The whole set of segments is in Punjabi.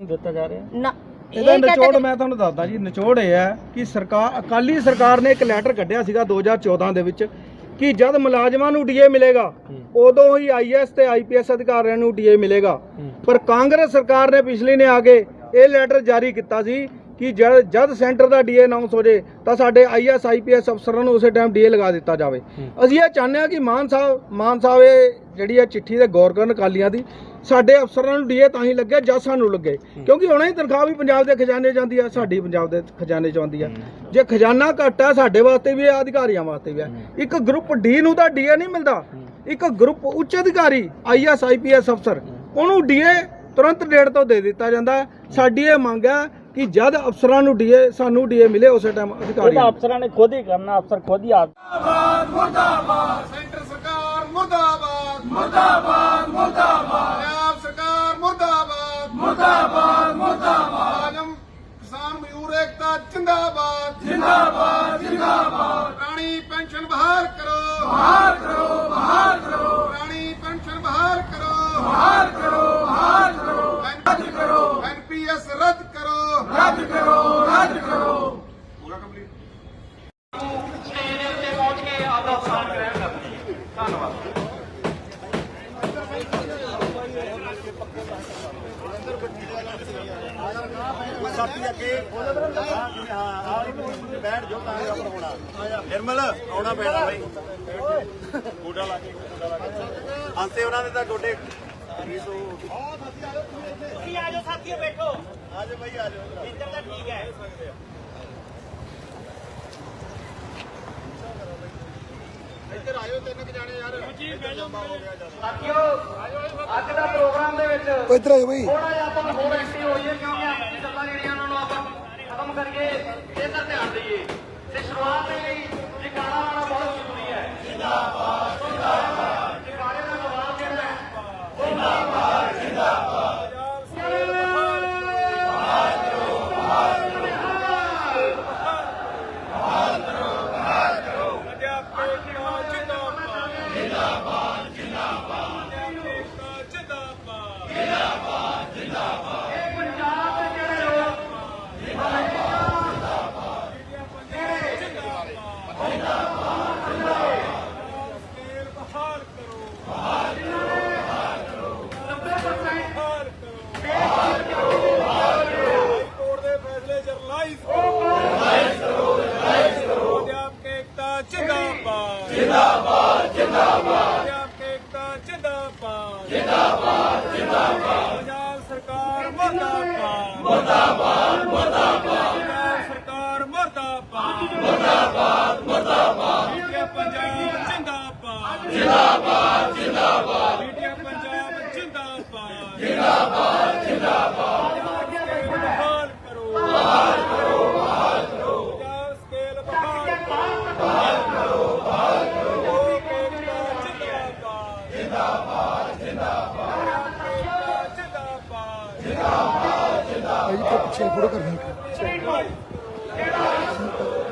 ਦਿੱਤਾ ਜਾ ਰਿਹਾ? ਨਾ ਇਹਦਾ ਇਹ ਨਿਚੋੜ ਮੈਂ ਤੁਹਾਨੂੰ ਦੱਸਦਾ ਜੀ ਨਿਚੋੜ ਇਹ ਹੈ ਕਿ ਸਰਕਾਰ ਅਕਾਲੀ ਸਰਕਾਰ ਨੇ ਇੱਕ ਲੈਟਰ ਕੱਢਿਆ ਸੀਗਾ 2014 ਦੇ ਵਿੱਚ ਕਿ ਜਦ ਮੁਲਾਜ਼ਮਾਂ ਨੂੰ ਡੀਏ ਮਿਲੇਗਾ ਉਦੋਂ ਹੀ ਆਈਐਸ ਤੇ ਆਈਪੀਐਸ ਅਧਿਕਾਰੀਆਂ ਨੂੰ ਡੀਏ ਮਿਲੇਗਾ। ਪਰ ਕਾਂਗਰਸ ਸਰਕਾਰ ਨੇ ਪਿਛਲੀ ਨੇ ਆ ਕੇ ਇਹ ਲੈਟਰ ਜਾਰੀ ਕੀਤਾ ਸੀ ਕਿ ਜਦ ਜਦ ਸੈਂਟਰ ਦਾ ਡੀਏ ਅਨਾਉਂਸ ਹੋ ਜੇ ਤਾਂ ਸਾਡੇ ਆਈਐਸ ਆਈਪੀਐਸ ਅਫਸਰਾਂ ਨੂੰ ਉਸੇ ਟਾਈਮ ਡੀਏ ਲਗਾ ਦਿੱਤਾ ਜਾਵੇ। ਅਸੀਂ ਇਹ ਚਾਹੁੰਦੇ ਹਾਂ ਕਿ ਮਾਨ ਸਾਹਿਬ ਮਾਨ ਸਾਹਿਬ ਇਹ ਜਿਹੜੀ ਹੈ ਚਿੱਠੀ ਤੇ ਗੌਰ ਕਰਨ ਅਕਾਲੀਆਂ ਦੀ ਸਾਡੇ ਅਫਸਰਾਂ ਨੂੰ ਡੀਏ ਤਾਂ ਹੀ ਲੱਗੇ ਜਦ ਸਾਨੂੰ ਲੱਗੇ। ਕਿਉਂਕਿ ਹੁਣੇ ਹੀ ਤਨਖਾਹ ਵੀ ਪੰਜਾਬ ਦੇ ਖਜ਼ਾਨੇ ਜਾਂਦੀ ਆ ਸਾਡੀ ਪੰਜਾਬ ਦੇ ਖਜ਼ਾਨੇ 'ਚ ਆਉਂਦੀ ਆ। ਜੇ ਖਜ਼ਾਨਾ ਘੱਟ ਆ ਸਾਡੇ ਵਾਸਤੇ ਵੀ ਆ ਅਧਿਕਾਰੀਆਂ ਵਾਸਤੇ ਵੀ ਆ। ਇੱਕ ਗਰੁੱਪ ਡੀ ਨੂੰ ਤਾਂ ਡੀਏ ਨਹੀਂ ਮਿਲਦਾ। ਇੱਕ ਗਰੁੱਪ ਉੱਚ ਅਧਿਕਾਰੀ ਆਈਐਸ ਆਈਪੀਐਸ ਅਫਸਰ ਉਹਨੂੰ ਡੀਏ ਤੁਰੰਤ ਡੇਟ ਤੋਂ ਦੇ ਦਿੱਤਾ ਜਾਂਦਾ। ਸਾਡੀ ਇਹ ਮੰਗ ਹੈ ਕਿ ਜਦ ਅਫਸਰਾਂ ਨੂੰ ਡੀਏ ਸਾਨੂੰ ਡੀਏ ਮਿਲੇ ਉਸੇ ਟਾਈਮ ਅਧਿਕਾਰੀ ਉਹਦਾ ਅਫਸਰਾਂ ਨੇ ਖੁਦ ਹੀ ਕਰਨਾ ਅਫਸਰ ਖੁਦ ਹੀ ਆਪ ਸੈਂਟਰ ਸਰਕਾਰ ਮੁਰਦਾਬਾਦ। ਮੁਰਦਾਬਾਦ ਮੁਰਦਾਬਾਦ। ਪੰਜਾਬ ਸਰਕਾਰ ਮੁਰਦਾਬਾਦ। ਮੁਰਦਾਬਾਦ ਮੁਰਦਾਬਾਦ। ਆਜਮ ਕਿਸਾਨ ਮਜ਼ਦੂਰ ਏਕਤਾ ਜਿੰਦਾਬਾਦ। ਜਿੰਦਾਬਾਦ ਜਿੰਦਾਬਾਦ। ਰਾਣੀ ਪੈਨਸ਼ਨ ਬਹਾਲ ਕਰੋ। ਬਹਾਲ ਕਰੋ ਬਹਾਲ ਕਰੋ। ਰਾਣੀ ਪੈਨਸ਼ਨ ਬਹਾਲ ਕਰੋ। ਬਹਾਲ ਕਰੋ ਬਹਾਲ ਸਾਥੀ ਅੱਗੇ ਹਾਂ ਆ ਬੈਠ ਜੋ ਤਾਂ ਆਪਣਾ ਹੋਣਾ। ਨਿਰਮਲ ਆਉਣਾ ਪੈਣਾ ਬਾਈ। ਗੋਡਾ ਲਾ ਕੇ ਗੋਡਾ ਲਾ ਕੇ। ਅੰਤੇ ਉਹਨਾਂ ਦੇ ਤਾਂ ਗੋਡੇ। ਤੁਸੀਂ ਆ ਜਾਓ ਸਾਥੀਓ ਬੈਠੋ। ਆਜੋ ਬਾਈ ਆਜੋ ਇੱਧਰ ਤਾਂ ਠੀਕ ਹੈ। ਇੱਧਰ ਆਇਓ ਤਿੰਨ ਕੁ ਜਾਣੇ ਯਾਰ। ਇੱਧਰ ਆਓ ਬਈ। ਥੋੜਾ ਜਿਹਾ ਆਪਾਂ ਹੋਰ ਐਕਟਿਵ ਹੋਈਏ ਕਿਉਂਕਿ ਆਪਣੀ ਗੱਲਾਂ ਜਿਹੜੀਆਂ ਉਹਨਾਂ ਨੂੰ ਆਪਾਂ ਖਤਮ ਕਰਕੇ ਇੱਧਰ ਧਿਆਨ ਦਈਏ। ਤੇ ਸ਼ੁਰੂਆਤ ਦੇ ਲਈ ਜਗਾਣਾ ਆਉਣਾ ਬਹੁਤ ਜ਼ਰੂਰੀ ਹੈ। ਜਿੰਦਾਬਾਦ ਜਿੰਦਾਬਾਦ। ਜਗਾਣੇ ਦਾ ਜਵਾਬ ਜਿਹੜਾ ਹੈ। ਕੋਰਟ ਦੇ ਫੈਸਲੇ ਚ ਰਿਲਾਈਜ਼ ਕਰੋ ਰਿਲਾਈਜ਼ ਕਰੋ ਰਿਲਾਈਜ਼ ਕਰੋ ਪੰਜਾਬ ਕੇ ਏਕਤਾ ਜਿੰਦਾਬਾਦ ਜਿੰਦਾਬਾਦ ਜਿੰਦਾਬਾਦ ਪੰਜਾਬ ਕੇ ਏਕਤਾ ਜਿੰਦਾਬਾਦ ਜਿੰਦਾਬਾਦ ਜਿੰਦਾਬਾਦ ਪੰਜਾਬ ਸਰਕਾਰ ਮਰਦਾਬਾਦ ਮਰਦਾਬਾਦ ਮਰਦਾਬਾਦ। ਪੰਜਾਬ ਸਰਕਾਰ ਮਰਦਾਬਾਦ ਮਰਦਾਬਾਦ ਮਰਦਾਬਾਦ ਪੰਜਾਬ ਜਿੰਦਾਬਾਦ ਜਿੰਦਾਬਾਦ ਜਿੰਦਾਬਾਦ ਪੰਜਾਬ ਜਿੰਦਾਬਾਦ ਬਹਾਲ ਕਰੋ ਬਹਾਲ ਕਰੋ ਬਹਾਲ ਕਰੋ ਪੰਜਾਬ ਸਕੇਲ ਬਹਾਲ ਕਰੋ ਬਹਾਲ ਕਰੋ ਬਹਾਲ ਕਰੋ ਜਿੰਦਾਬਾਦ ਜਿੰਦਾਬਾਦ ਜਿੰਦਾਬਾਦ ਜਿੰਦਾਬਾਦ ਭਾਈ ਤੇ ਪਿੱਛੇ ਫੋਟੋ ਕਰਨੀ ਇਸ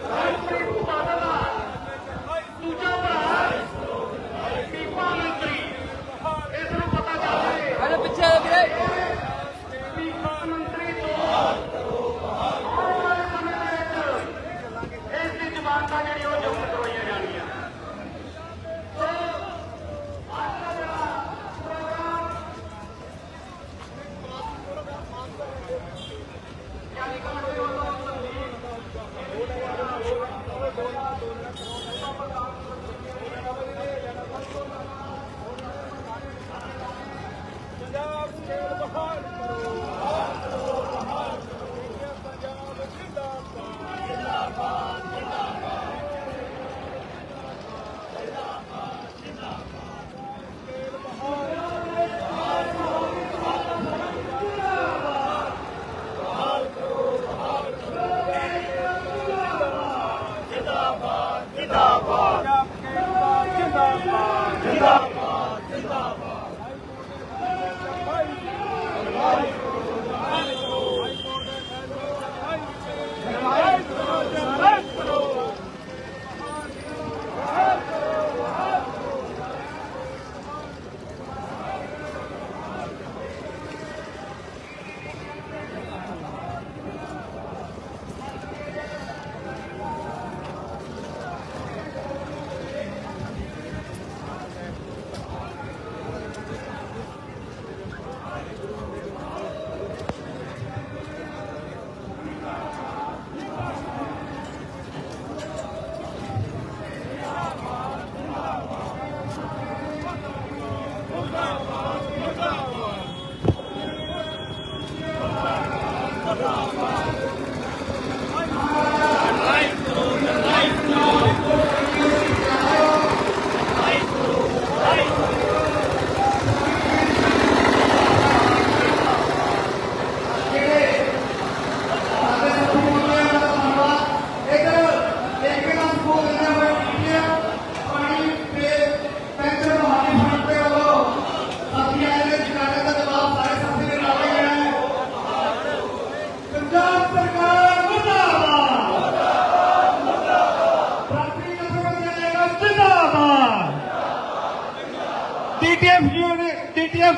ਟੀਟੀਐਫ ਯੂਨਿਟ ਟੀਟੀਐਫ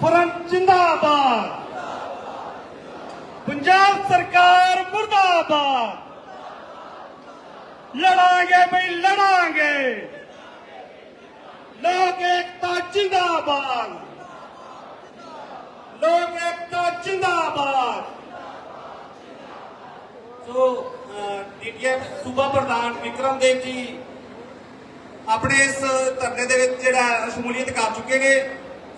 ਫਰੰਟ ਜਿੰਦਾਬਾਦ ਪੰਜਾਬ ਸਰਕਾਰ ਮੁਰਦਾਬਾਦ ਲੜਾਂਗੇ ਬਈ ਲੜਾਂਗੇ ਲੋਕ ਏਕਤਾ ਜਿੰਦਾਬਾਦ ਲੋਕ ਏਕਤਾ ਜਿੰਦਾਬਾਦ ਸੋ ਡੀਟੀਐਫ ਸੂਬਾ ਪ੍ਰਧਾਨ ਵਿਕਰਮ ਦੇਵ ਜੀ ਆਪਣੇ ਇਸ ਧਰਨੇ ਦੇ ਵਿੱਚ ਜਿਹੜਾ ਸ਼ਮੂਲੀਅਤ ਕਰ ਚੁੱਕੇ ਨੇ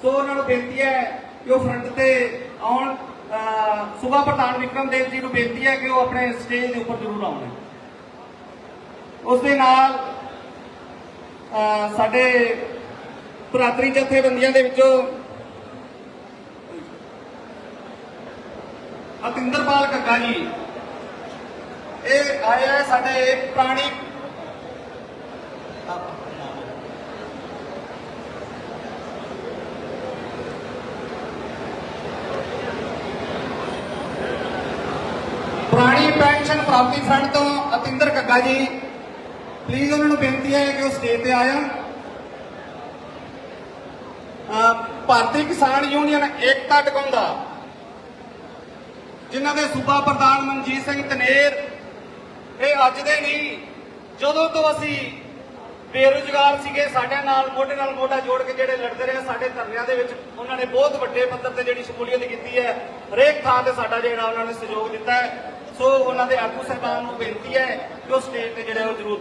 ਸੋ ਉਹਨਾਂ ਨੂੰ ਬੇਨਤੀ ਹੈ ਕਿ ਉਹ ਫਰੰਟ ਤੇ ਆਉਣ। ਅਹ, ਸੂਬਾ ਪ੍ਰਧਾਨ ਵਿਕਰਮ ਦੇਵ ਜੀ ਨੂੰ ਬੇਨਤੀ ਹੈ ਕਿ ਉਹ ਆਪਣੇ ਸਟੇਜ ਦੇ ਉੱਪਰ ਜ਼ਰੂਰ ਆਉਣ। ਉਸ ਦੇ ਨਾਲ ਸਾਡੇ ਭਰਾਤਰੀ ਜਥੇਬੰਦੀਆਂ ਦੇ ਵਿੱਚੋਂ ਅਤਿੰਦਰਪਾਲ ਕੱਕਾ ਜੀ ਇਹ ਆਇਆ ਹੈ ਸਾਡੇ ਪ੍ਰਾਣੀ ਪੁਰਾਣੀ ਪੈਨਸ਼ਨ ਪ੍ਰਾਪਤੀ ਫੰਡ ਤੋਂ ਅਤਿੰਦਰ ਕੱਗਾ ਜੀ ਪਲੀਜ਼ ਉਹਨਾਂ ਨੂੰ ਬੇਨਤੀ ਹੈ ਕਿ ਉਹ ਸਟੇਜ ਤੇ ਆਇਆ। ਭਾਰਤੀ ਕਿਸਾਨ ਯੂਨੀਅਨ ਏਕਤਾ ਟਿਕਾਉਂਦਾ। ਜਿਨ੍ਹਾਂ ਦੇ ਸੂਬਾ ਪ੍ਰਧਾਨ ਮਨਜੀਤ ਸਿੰਘ ਤਨੇਰ, ਇਹ ਅੱਜ ਦੇ ਨਹੀਂ, ਜਦੋਂ ਤੋਂ ਅਸੀਂ ਬੇਰੁਜ਼ਗਾਰ ਸੀਗੇ, ਸਾਡੇ ਨਾਲ, ਮੋਢੇ ਨਾਲ ਮੋਢਾ ਜੋੜ ਕੇ ਜਿਹੜੇ ਲੜਦੇ ਰਹੇ, ਸਾਡੇ ਧਰਨਿਆਂ ਦੇ ਵਿੱਚ ਉਹਨਾਂ ਨੇ ਬਹੁਤ ਵੱਡੇ ਪੱਧਰ ਤੇ ਜਿਹੜੀ ਸ਼ਮੂਲੀਅਤ ਕੀਤੀ ਹੈ, ਹਰੇਕ ਥਾਂ ਤੇ ਸਾਡਾ ਜਿਹੜਾ ਉਹਨਾਂ ਨੇ ਸਹਿਯੋਗ ਦਿੱਤਾ ਹੈ। ਸੋ ਉਹਨਾਂ ਦੇ ਆਗੂ ਸਾਹਿਬਾਨ ਨੂੰ ਬੇਨਤੀ ਹੈ ਕਿ ਉਹ ਸਟੇਜ ਤੇ ਜਿਹੜਾ ਉਹ ਜ਼ਰੂਰ